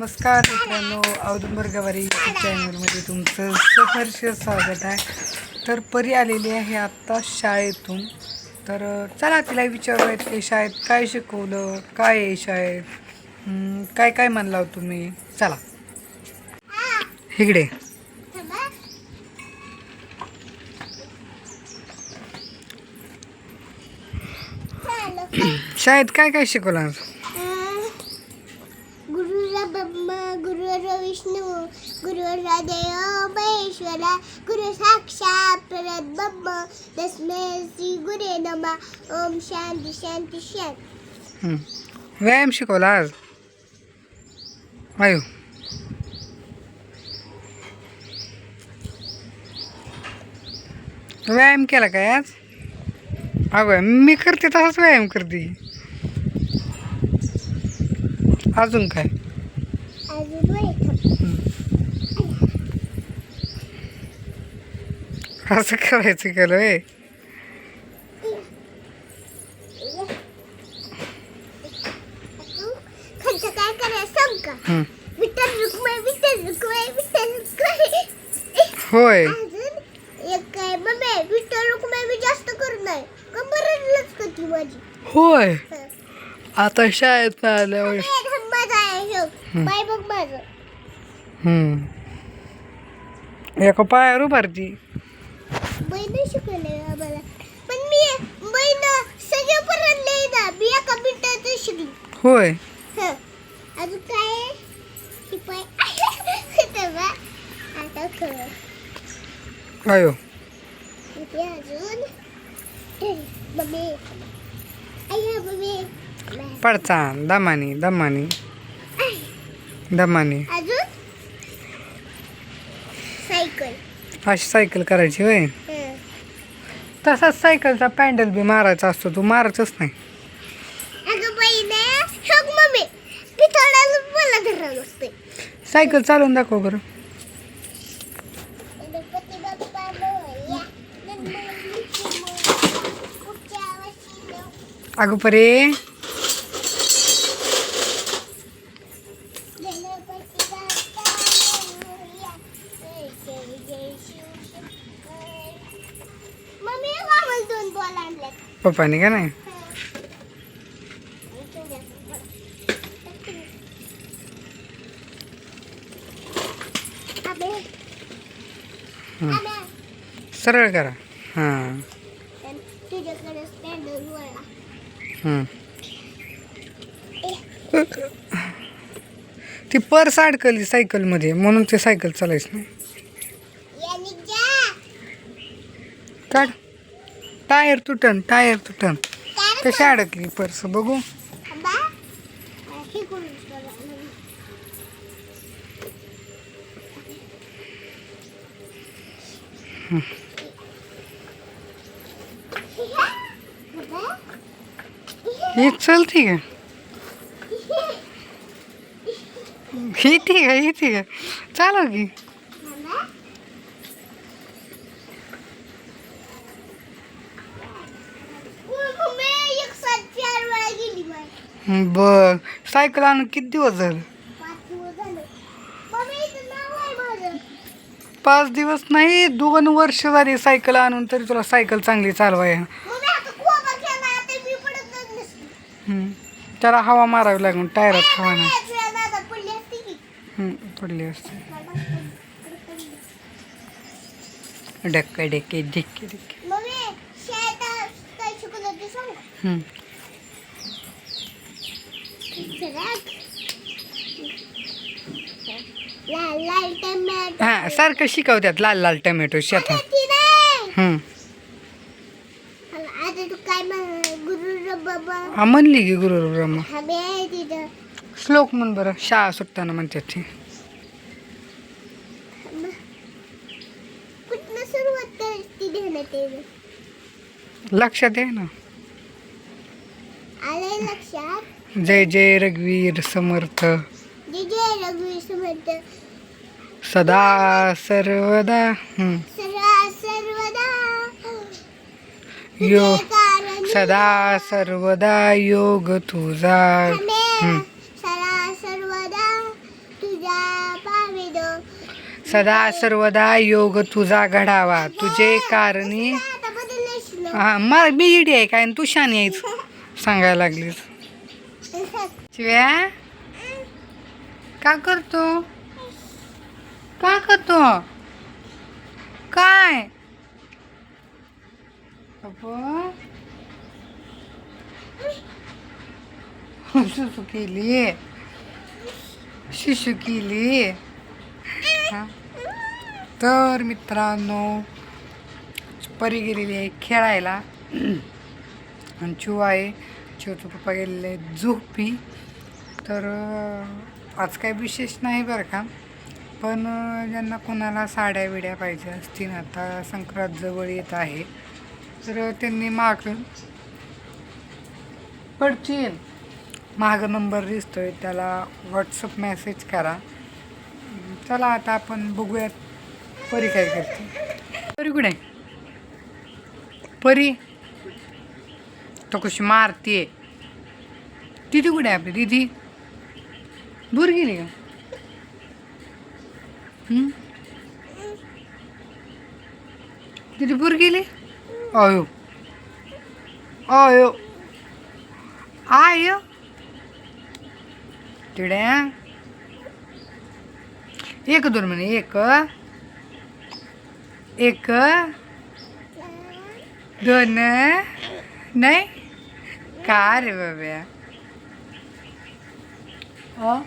नमस्कार मित्रांनो औदुंबर गवारी यूट्यूब चॅनलमध्ये तुमचं सहर्ष स्वागत आहे. तर परी आलेली आहे आत्ता शाळेतून. तर चला तिला विचारूयात की शाळेत काय शिकवलं काय आहे शाळेत? काय काय म्हणला हो तुम्ही? चला. इकडे. शाळेत काय काय शिकवलं देव महेश्वरा गुरु साक्षात परब्रह्म तस्मै श्री गुरे नमा। ओम शांती शांती शांती. व्यायाम शिकवला आज? आयो. व्यायाम केला काय आज? अगं मी करते तसाच व्यायाम करते. अजून काय अजून वय असं करायचं केलं वे खर्च काय करायचं सांग का हं. विठ्ठल रुक्माई विठ्ठल रुक्माई विठ्ठल रुक्माई होय अजून एक काय मम्मी विठ्ठल रुक्माई मी जास्त नाही. कंबरच लचकती माझी? होय. हं. आता शाळेत आल्यावर आहे ह्यो. एका पायावर उभारती. पण मी बहीण सगळे ना मी एका मिनिटात शिकली होय हं. अजून काय आहे? तेव्हा आता खरं आयो अजून मम्मी अय्या मम्मी पडचान दमानी दमानी दमानी अजून सायकल अशी सायकल करायची होय हं. तसाच सायकलचा पॅन्डल बी मारायचा असतो तू मारायचंच नाही. अगं सायकल चालवून दाखव बरं. गणपती बाप्पा पप्पानी का नाही? सरळ करा. हां. ती पर्स अडकली सायकलमध्ये म्हणून ते सायकल चालायचं नाही. काढ. टायर तुटन टायर तुटन. कशी अडकली पर्स बघू. हे ही चलती का? ही. ठीक आहे ही ठीक आहे चालव की एक सात चार वेळा गेली बघ सायकल आणून किती दिवस झाले? पाच दिवस नाही दोन वर्ष झाली सायकल आणून तरी तुला सायकल चांगली चालवाय. हं. त्याला हवा मारावी लागून टायरात हवा नाही. पडली असती की. पडली असते. डक्के डक्के ढिक्के ढिक्के मम्मी शाळेत आज काय शिकवलं ते सांग हं. लाल लाल हां सारखं शिकवतात लाल लाल टमॅटो शेतात. हं. आता तू काय म्हण गुरु बाबा. हा म्हणली की गुरु ब्रह्मा हवे आहे तिथं. श्लोक म्हण बरं शाळा सुटताना म्हणतात ते. कुठनं सुरुवात करायची ती ध्यानात येईल? लक्षात आहे ना? आलंय लक्षात. जय जय रघुवीर समर्थ. जे जय रघुवीर समर्थ. सदा सर्वदा. सर्वा सर्वदा. यो सदा सर्वदा योग तुझा. सदा सर्वदा सदा सर्वदा योग तुझा घडावा. तुझे कारणी हा मी इडी आहे काय तू शानी आहेस सांगायला लागलीस. शिव्या का करतो का करतो काय अगं. सुसू केली शिशू केली तर मित्रांनो परी गेलेली आहे खेळायला आणि चिव आहे छोटे पप्पा गेलेले आहेत झोपी. तर आज काय विशेष नाही बरं का. पण ज्यांना कोणाला साड्या विड्या पाहिजे असतील आता संक्रांत जवळ येत आहे. तर त्यांनी माग पडतील माग नंबर दिसतोय त्याला व्हॉट्सअप मेसेज करा. चला आता आपण बघूयात. परी काय करते? परी कुठे परी? तो कशी मारते तिथे कुठे आहे आपली? दिदी? दूर गेली का? दिदी दूर गेली? अयो. अयो. आय तिड्या एक दोन म्हणे एक. एक. दोन. नाही? का रे बाब्या अ?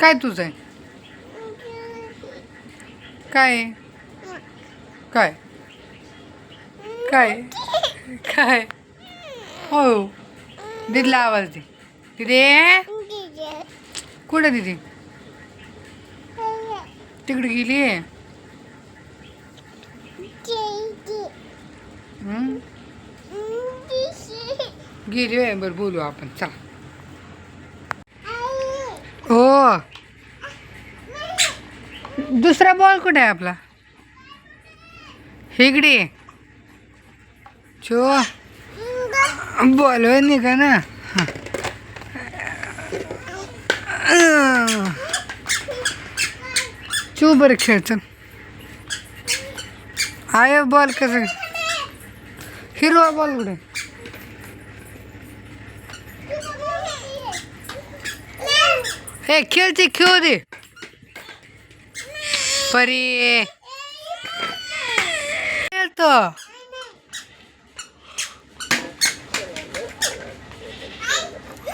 काय तुझं आहे काय? काय काय काय हो दिदीला आवाज दे दिदी कुठं दिदी तिकडे गेली हं? गेली बरं बोलू आपण चला. हो. दुसरा बॉल कुठे आहे आपला? इकडे. चो बॉल निघा ना. चू बरं खेळ चल. आय बॉल कसं? हिरवा बॉल कुठे? हे खेळते खेळू दे परी. खेळतो.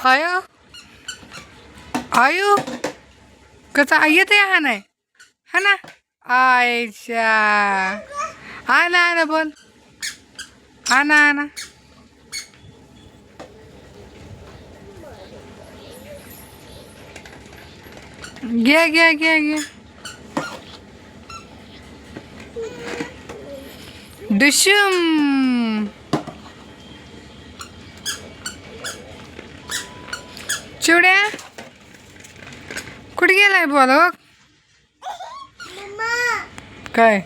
आयो. आयो. कसा येते हा नाही? हा ना? आयच्या आणा आणा बोल. आना आना घ्या घ्या घ्या घ्या डिशम चिवड्या कुठे गेलाय बोल? काय?